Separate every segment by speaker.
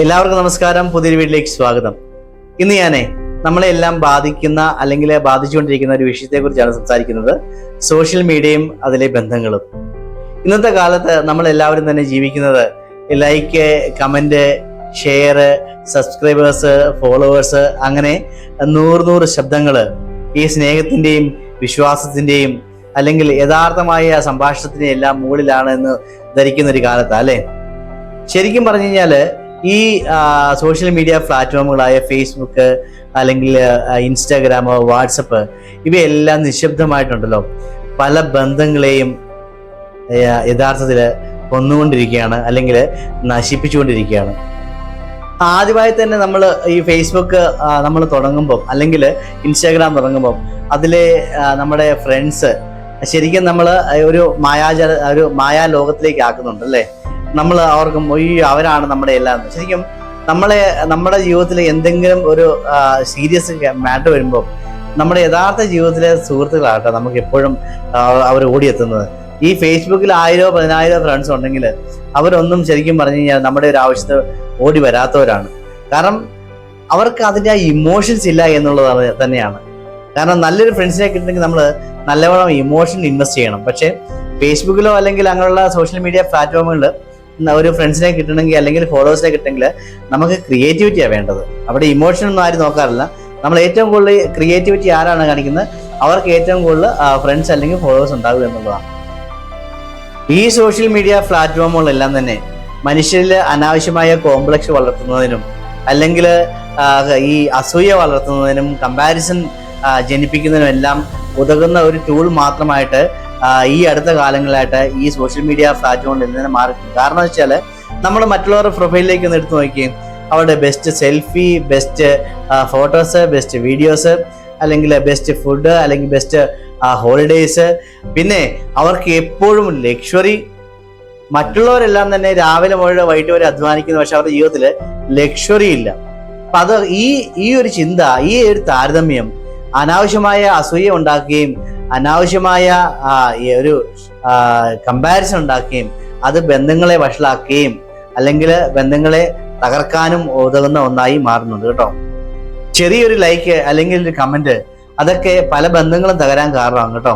Speaker 1: എല്ലാവർക്കും നമസ്കാരം. പുതിയൊരു വീട്ടിലേക്ക് സ്വാഗതം. ഇന്ന് ഞാനേ നമ്മളെ എല്ലാം ബാധിക്കുന്ന അല്ലെങ്കിൽ ബാധിച്ചുകൊണ്ടിരിക്കുന്ന ഒരു വിഷയത്തെ കുറിച്ചാണ് സംസാരിക്കുന്നത്. സോഷ്യൽ മീഡിയയും അതിലെ ബന്ധങ്ങളും. ഇന്നത്തെ കാലത്ത് നമ്മൾ എല്ലാവരും തന്നെ ജീവിക്കുന്നത് like comment share subscribers followers അങ്ങനെ നൂറ് നൂറ് ശബ്ദങ്ങൾ ഈ സ്നേഹത്തിന്റെയും വിശ്വാസത്തിന്റെയും അല്ലെങ്കിൽ യഥാർത്ഥമായ സംഭാഷണത്തിന്റെ എല്ലാം മുകളിലാണ് എന്ന് ധരിക്കുന്ന ഒരു കാലത്താണ് അല്ലേ? ശരിക്കും പറഞ്ഞു കഴിഞ്ഞാൽ ഈ സോഷ്യൽ മീഡിയ പ്ലാറ്റ്ഫോമുകളായ ഫേസ്ബുക്ക് അല്ലെങ്കിൽ ഇൻസ്റ്റാഗ്രാം വാട്സപ്പ് ഇവയെല്ലാം നിശബ്ദമായിട്ടുണ്ടല്ലോ. പല ബന്ധങ്ങളെയും യഥാർത്ഥത്തിൽ കൊന്നുകൊണ്ടിരിക്കുകയാണ് അല്ലെങ്കിൽ നശിപ്പിച്ചുകൊണ്ടിരിക്കുകയാണ്. ആദ്യമായി തന്നെ നമ്മൾ ഈ ഫേസ്ബുക്ക് നമ്മൾ തുടങ്ങുമ്പോൾ അല്ലെങ്കിൽ ഇൻസ്റ്റാഗ്രാം തുടങ്ങുമ്പോൾ അതിലെ നമ്മുടെ ഫ്രണ്ട്സ് ശരിക്കും നമ്മൾ ഒരു മായാജാല ഒരു മായാ ലോകത്തിലേക്ക് ആക്കുന്നുണ്ട് അല്ലേ? നമ്മൾ അവർക്ക് ഒയ്യോ അവരാണ് നമ്മുടെ എല്ലാം ശരിക്കും നമ്മളെ നമ്മുടെ ജീവിതത്തിൽ എന്തെങ്കിലും ഒരു സീരിയസ് മാറ്റർ വരുമ്പോൾ നമ്മുടെ യഥാർത്ഥ ജീവിതത്തിലെ സുഹൃത്തുക്കളാകട്ടെ നമുക്ക് എപ്പോഴും അവർ ഓടിയെത്തുന്നത്. ഈ ഫേസ്ബുക്കിൽ ആയിരോ പതിനായിരോ ഫ്രണ്ട്സ് ഉണ്ടെങ്കിൽ അവരൊന്നും ശരിക്കും പറഞ്ഞു കഴിഞ്ഞാൽ നമ്മുടെ ഒരു ആവശ്യത്ത് ഓടി വരാത്തവരാണ്. കാരണം അവർക്ക് അതിന്റെ ആ ഇമോഷൻസ് ഇല്ല എന്നുള്ളത് തന്നെയാണ്. കാരണം നല്ലൊരു ഫ്രണ്ട്സിനെ കിട്ടണമെങ്കിൽ നമ്മൾ നല്ലവണ്ണം ഇമോഷൻ ഇൻവെസ്റ്റ് ചെയ്യണം. പക്ഷേ ഫേസ്ബുക്കിലോ അല്ലെങ്കിൽ അങ്ങനെയുള്ള സോഷ്യൽ മീഡിയ പ്ലാറ്റ്ഫോമുകളിൽ ഒരു ഫ്രണ്ട്സിനെ കിട്ടണമെങ്കിൽ അല്ലെങ്കിൽ ഫോളോവേഴ്സിനെ കിട്ടണമെങ്കിൽ നമുക്ക് ക്രിയേറ്റിവിറ്റിയാണ് വേണ്ടത്. അവിടെ ഇമോഷൻ ഒന്നും ആരും നോക്കാറില്ല. നമ്മൾ ഏറ്റവും കൂടുതൽ ക്രിയേറ്റിവിറ്റി ആരാണ് കാണിക്കുന്നത്? അവർക്ക് ഏറ്റവും കൂടുതൽ ഫ്രണ്ട്സ് അല്ലെങ്കിൽ ഫോളോവേഴ്സ് ഉണ്ടാകുക എന്നുള്ളതാണ്. ഈ സോഷ്യൽ മീഡിയ പ്ലാറ്റ്ഫോമുകളെല്ലാം തന്നെ മനുഷ്യരിൽ അനാവശ്യമായ കോംപ്ലക്സ് വളർത്തുന്നതിനും അല്ലെങ്കിൽ ഈ അസൂയ വളർത്തുന്നതിനും കമ്പാരിസൺ ജനിപ്പിക്കുന്നതിനും എല്ലാം ഉതകുന്ന ഒരു ടൂൾ മാത്രമായിട്ട് ഈ അടുത്ത കാലങ്ങളായിട്ട് ഈ സോഷ്യൽ മീഡിയ പ്ലാറ്റ്ഫോമിൽ നിന്ന് മാറിയിട്ടുണ്ട്. കാരണം വെച്ചാൽ നമ്മൾ മറ്റുള്ളവരുടെ പ്രൊഫൈലിലേക്ക് ഒന്ന് എടുത്തു നോക്കിയും അവരുടെ best selfie best photos best videos അല്ലെങ്കിൽ ബെസ്റ്റ് ഫുഡ് അല്ലെങ്കിൽ ബെസ്റ്റ് ഹോളിഡേയ്സ് പിന്നെ അവർക്ക് എപ്പോഴും ലക്ഷറി മറ്റുള്ളവരെല്ലാം തന്നെ രാവിലെ മുഴുവൻ വൈകിട്ട് വരെ അധ്വാനിക്കുന്നു. പക്ഷെ അവരുടെ ജീവിതത്തിൽ ലക്ഷറി ഇല്ല. അപ്പൊ അത് ഈ ഈ ഒരു ചിന്ത ഈ ഒരു താരതമ്യം അനാവശ്യമായ അസൂയ ഉണ്ടാക്കുകയും അനാവശ്യമായ ഒരു കമ്പാരിസൺ ഉണ്ടാക്കുകയും അത് ബന്ധങ്ങളെ വഷളാക്കുകയും അല്ലെങ്കിൽ ബന്ധങ്ങളെ തകർക്കാനും ഉതകുന്ന ഒന്നായി മാറുന്നുണ്ട് കേട്ടോ. ചെറിയൊരു ലൈക്ക് അല്ലെങ്കിൽ ഒരു കമന്റ് അതൊക്കെ പല ബന്ധങ്ങളും തകരാൻ കാരണമാണ് കേട്ടോ.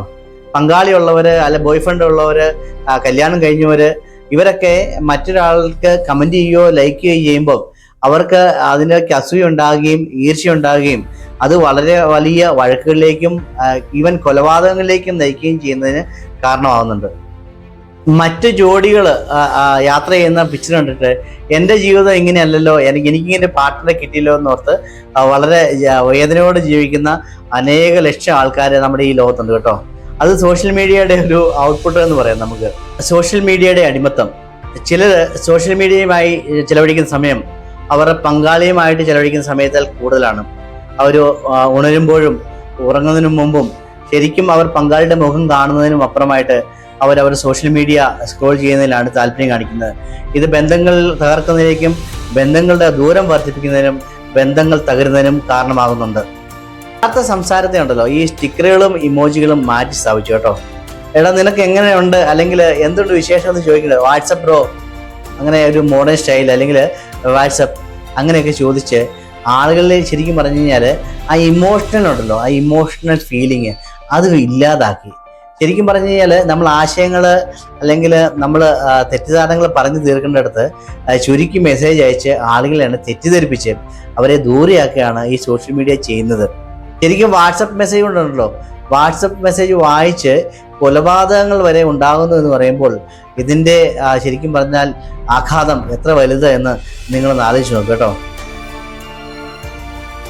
Speaker 1: പങ്കാളിയുള്ളവര് അല്ലെ ബോയ് ഫ്രണ്ട് ഉള്ളവര് ആ, കല്യാണം കഴിഞ്ഞവര് ഇവരൊക്കെ മറ്റൊരാൾക്ക് കമന്റ് ചെയ്യുകയോ ലൈക്ക് ചെയ്യുകയോ ചെയ്യുമ്പോൾ അവർക്ക് അതിനൊക്കെ അസൂയ ഉണ്ടാകുകയും ഉണ്ടാകുകയും അത് വളരെ വലിയ വഴക്കുകളിലേക്കും ഈവൻ കൊലപാതകങ്ങളിലേക്കും നയിക്കുകയും ചെയ്യുന്നതിന് കാരണമാകുന്നുണ്ട് മറ്റ് ജോഡികൾ യാത്ര ചെയ്യുന്ന പിക്ചർ കണ്ടിട്ട് എന്റെ ജീവിതം ഇങ്ങനെയല്ലല്ലോ എനിക്ക് എനിക്കിങ്ങനെ പാർട്ട്ണറെ കിട്ടിയല്ലോ എന്നോർത്ത് വളരെ വേദനയോട് ജീവിക്കുന്ന അനേക ലക്ഷം ആൾക്കാർ നമ്മുടെ ഈ ലോകത്തുണ്ട് കേട്ടോ. അത് സോഷ്യൽ മീഡിയയുടെ ഒരു ഔട്ട്പുട്ട് എന്ന് പറയാം നമുക്ക്. സോഷ്യൽ മീഡിയയുടെ അടിമത്തം. ചിലർ സോഷ്യൽ മീഡിയയുമായി ചിലവഴിക്കുന്ന സമയം അവരുടെ പങ്കാളിയുമായിട്ട് ചിലവഴിക്കുന്ന സമയത്താൽ കൂടുതലാണ്. അവർ ഉണരുമ്പോഴും ഉറങ്ങുന്നതിനു മുമ്പും ശരിക്കും അവർ പങ്കാളിയുടെ മുഖം കാണുന്നതിനും അപ്പുറമായിട്ട് അവർ അവർ സോഷ്യൽ മീഡിയ സ്ക്രോൾ ചെയ്യുന്നതിലാണ് താല്പര്യം കാണിക്കുന്നത്. ഇത് ബന്ധങ്ങൾ തകർക്കുന്നതിലേക്കും ബന്ധങ്ങളുടെ ദൂരം വർദ്ധിപ്പിക്കുന്നതിനും ബന്ധങ്ങൾ തകരുന്നതിനും കാരണമാകുന്നുണ്ട്. യഥാർത്ഥ സംസാരത്തെ ഉണ്ടല്ലോ ഈ സ്റ്റിക്കറുകളും ഇമോജികളും മാറ്റി സ്ഥാപിച്ചു കേട്ടോ. എടാ നിനക്ക് എങ്ങനെയുണ്ട്? അല്ലെങ്കിൽ എന്തുണ്ട് വിശേഷം എന്ന് ചോദിക്കുന്നത്? വാട്സപ്പ് ബ്രോ അങ്ങനെ ഒരു മോഡേൺ സ്റ്റൈൽ അല്ലെങ്കിൽ വാട്സപ്പ് അങ്ങനെയൊക്കെ ചോദിച്ച് ആളുകളിൽ ശരിക്കും പറഞ്ഞു കഴിഞ്ഞാൽ ആ ഇമോഷണൽ ഉണ്ടല്ലോ ആ ഇമോഷണൽ ഫീലിങ് അത് ഇല്ലാതാക്കി. ശരിക്കും പറഞ്ഞു കഴിഞ്ഞാൽ നമ്മൾ ആശയങ്ങൾ അല്ലെങ്കിൽ നമ്മൾ തെറ്റിദ്ധാരണകൾ പറഞ്ഞു തീർക്കേണ്ടടുത്ത് ചുരുക്കി മെസ്സേജ് അയച്ച് ആളുകളെയാണ് തെറ്റിദ്ധരിപ്പിച്ച് അവരെ ദൂരെയാക്കുകയാണ് ഈ സോഷ്യൽ മീഡിയ ചെയ്യുന്നത്. ശരിക്കും വാട്സപ്പ് മെസ്സേജ് ഉണ്ടല്ലോ വാട്സപ്പ് മെസ്സേജ് വായിച്ച് കൊലപാതകങ്ങൾ വരെ ഉണ്ടാകുന്നു എന്ന് പറയുമ്പോൾ ഇതിന്റെ ശരിക്കും പറഞ്ഞാൽ ആഘാതം എത്ര വലുത് എന്ന് നിങ്ങളൊന്ന് ആലോചിച്ച് നോക്കൂ കേട്ടോ.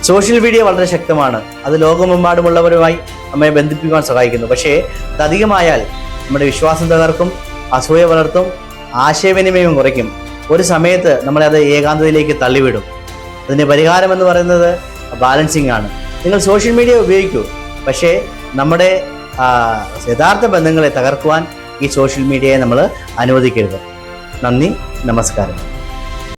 Speaker 1: സോഷ്യൽ മീഡിയ വളരെ ശക്തമാണ്. അത് ലോകമെമ്പാടുമുള്ളവരുമായി നമ്മെ ബന്ധിപ്പിക്കാൻ സഹായിക്കുന്നു. പക്ഷേ അത് അധികമായാൽ നമ്മുടെ വിശ്വാസം തകർക്കും അസൂയ വളർത്തും ആശയവിനിമയം കുറയ്ക്കും. ഒരു സമയത്ത് നമ്മളെ അത് ഏകാന്തതയിലേക്ക് തള്ളിവിടും. അതിന്റെ പരിഹാരം എന്ന് പറയുന്നത് ബാലൻസിങ് ആണ്. നിങ്ങൾ സോഷ്യൽ മീഡിയ ഉപയോഗിക്കൂ. പക്ഷേ നമ്മുടെ യഥാർത്ഥ ബന്ധങ്ങളെ തകർക്കുവാൻ ഈ സോഷ്യൽ മീഡിയയെ നമ്മൾ അനുവദിക്കരുത്. നന്ദി നമസ്കാരം.